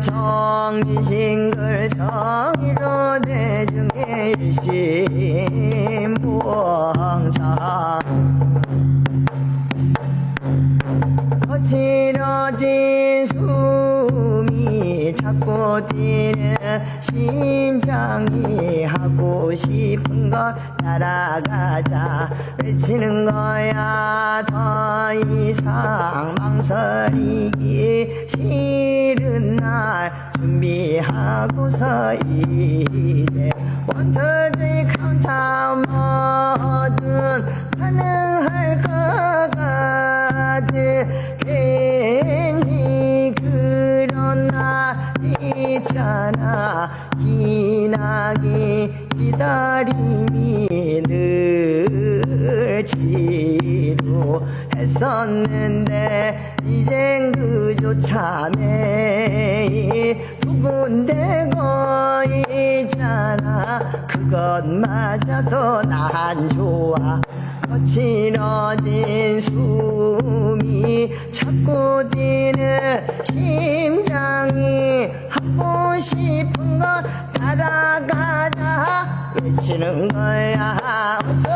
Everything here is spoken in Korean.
정신 글 정의로 대중의 일심. 보항상 거칠어진 숨이 자꾸 뛰는 심장이 하고 싶은 걸 따라가자. 외치는 거야 더 이상 망설이기 싫은 날 준비하고서 이제 원터리 카운트다운 뭐든 가능할 것 같아. 괜히 그런 날 있잖아. 기나기 기다림이 늘 지루했었는데 이젠 그조차 매일 두근대고 있잖아. 그것마저도 난 좋아. 거칠어진 숨이 자꾸 뛰는 심장이 하고 싶은 걸 따라가자 외치는 거야. 어서